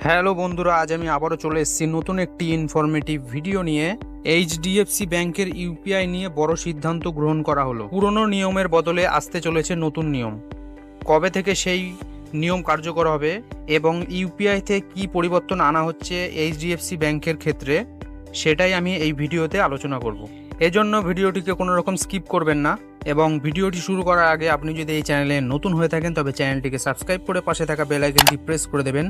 Hello বন্ধুরা, আজ আমি আবারও চলে এসেছি নতুন একটি ইনফরমেটিভ ভিডিও নিয়ে। এইচডিএফসি ব্যাংকের ইউপিআই নিয়ে বড় সিদ্ধান্ত গ্রহণ করা হলো। পুরনো নিয়মের বদলে আসতে চলেছে নতুন নিয়ম। কবে থেকে সেই নিয়ম কার্যকর হবে এবং ইউপিআইতে কি পরিবর্তন আনা হচ্ছে এইচডিএফসি ব্যাংকের ক্ষেত্রে, সেটাই আমি এই ভিডিওতে আলোচনা করব। এজন্য ভিডিওটিকে কোনো রকম স্কিপ করবেন না। এবং ভিডিওটি শুরু করার আগে আপনি যদি এই চ্যানেলে নতুন হয়ে থাকেন, তবে চ্যানেলটিকে সাবস্ক্রাইব করে পাশে থাকা বেল আইকনটি প্রেস করে দেবেন,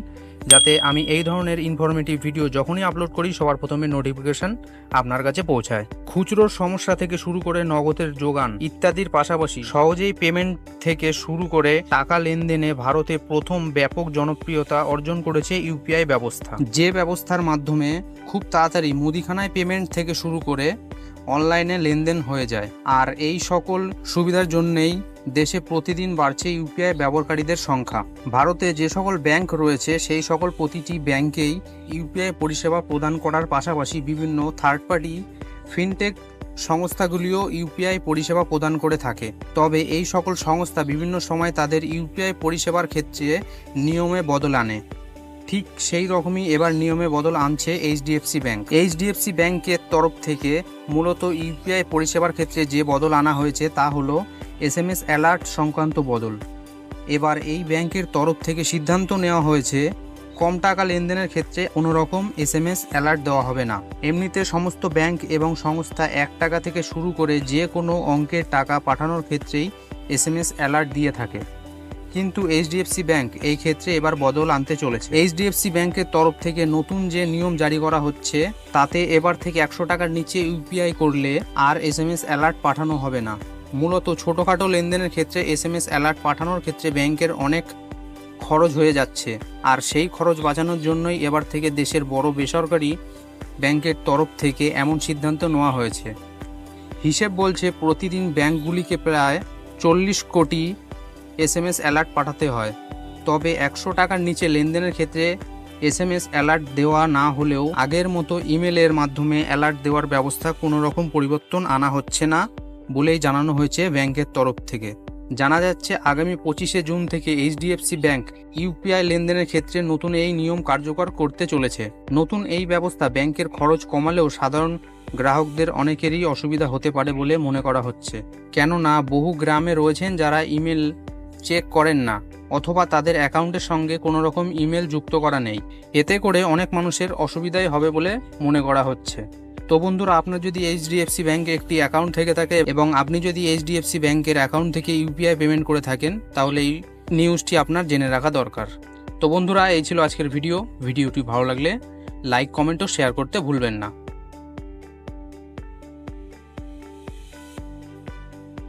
যাতে আমি এই ধরনের ইনফরমেটিভ ভিডিও যখনই আপলোড করি, সবার প্রথমে নোটিফিকেশন আপনার কাছে পৌঁছায়। খুচরোর সমস্যা থেকে শুরু করে নগদের যোগান ইত্যাদির পাশাপাশি সহজেই পেমেন্ট থেকে শুরু করে টাকা লেনদেনে ভারতে প্রথম ব্যাপক জনপ্রিয়তা অর্জন করেছে ইউপিআই ব্যবস্থা। যে ব্যবস্থার মাধ্যমে খুব তাড়াতাড়ি মুদিখানায় পেমেন্ট থেকে শুরু করে অনলাইনে লেনদেন হয়ে যায়। আর এই সকল সুবিধার জন্যেই দেশে প্রতিদিন বাড়ছে ইউপিআই ব্যবহারকারীদের সংখ্যা। ভারতে যে সকল ব্যাংক রয়েছে, সেই সকল প্রতিটি ব্যাংকেই ইউপিআই পরিষেবা প্রদান করার পাশাপাশি বিভিন্ন থার্ড পার্টি ফিনটেক সংস্থাগুলিও ইউপিআই পরিষেবা প্রদান করে থাকে। তবে এই সকল সংস্থা বিভিন্ন সময় তাদের ইউপিআই পরিষেবার ক্ষেত্রে নিয়মে বদল আনে। ঠিক সেই রকমই এবার নিয়মে বদল আনছে এইচডিএফসি ব্যাংক। এইচডিএফসি ব্যাংকের তরফ থেকে মূলত ইউপিআই পরিষেবার ক্ষেত্রে যে বদল আনা হয়েছে তা হলো এস এম এস অ্যালার্ট সংক্রান্ত বদল। এবার এই ব্যাংকের তরফ থেকে সিদ্ধান্ত নেওয়া হয়েছে, কম টাকা লেনদেনের ক্ষেত্রে কোনো রকম এস এম এস অ্যালার্ট দেওয়া হবে না। এমনিতে সমস্ত ব্যাংক এবং সংস্থা এক টাকা থেকে শুরু করে যে কোনো অঙ্কের টাকা পাঠানোর ক্ষেত্রেই এস এম এস অ্যালার্ট দিয়ে থাকে। কিন্তু এইচডিএফসি ব্যাংক এই ক্ষেত্রে এবার বদল আনতে চলেছে। এইচডিএফসি ব্যাংকের তরফ থেকে নতুন যে নিয়ম জারি করা হচ্ছে, তাতে এবার থেকে একশো টাকার নিচে ইউপিআই করলে আর এস এম এস অ্যালার্ট পাঠানো হবে না। মূলত ছোটোখাটো লেনদেনের ক্ষেত্রে এস এম এস অ্যালার্ট পাঠানোর ক্ষেত্রে ব্যাংকের অনেক খরচ হয়ে যাচ্ছে। আর সেই খরচ বাঁচানোর জন্যই এবার থেকে দেশের বড় বেসরকারি ব্যাংকের তরফ থেকে এমন সিদ্ধান্ত নেওয়া হয়েছে। হিসেব বলছে প্রতিদিন ব্যাংকগুলিকে প্রায় চল্লিশ কোটি এস এম এস অ্যালার্ট পাঠাতে হয়। তবে একশো টাকার নিচে লেনদেনের ক্ষেত্রে এস এম এস অ্যালার্ট দেওয়া না হলেও আগের মতো ইমেলের মাধ্যমে অ্যালার্ট দেওয়ার ব্যবস্থা কোনো রকম পরিবর্তন আনা হচ্ছে না বলেই জানানো হয়েছে ব্যাংকের তরফ থেকে। জানা যাচ্ছে, আগামী পঁচিশে জুন থেকে এইচডিএফসি ব্যাংক ইউপিআই লেনদেনের ক্ষেত্রে নতুন এই নিয়ম কার্যকর করতে চলেছে। নতুন এই ব্যবস্থা ব্যাংকের খরচ কমালেও সাধারণ গ্রাহকদের অনেকেরই অসুবিধা হতে পারে বলে মনে করা হচ্ছে। কেননা, বহু গ্রামে রয়েছেন যারা ইমেল চেক করেন না, অথবা তাদের অ্যাকাউন্টের সঙ্গে কোনো রকম ইমেল যুক্ত করা নেই। এতে করে অনেক মানুষের অসুবিধাই হবে বলে মনে করা হচ্ছে। তো বন্ধুরা, আপনার যদি এইচডিএফসি ব্যাংকে একটি অ্যাকাউন্ট থেকে থাকে এবং আপনি যদি এইচডিএফসি ব্যাংকের অ্যাকাউন্ট থেকে ইউপিআই পেমেন্ট করে থাকেন, তাহলে এই নিউজটি আপনার জেনে রাখা দরকার। তো বন্ধুরা, এই ছিল আজকের ভিডিও। ভিডিওটি ভালো লাগলে লাইক, কমেন্ট ও শেয়ার করতে ভুলবেন না।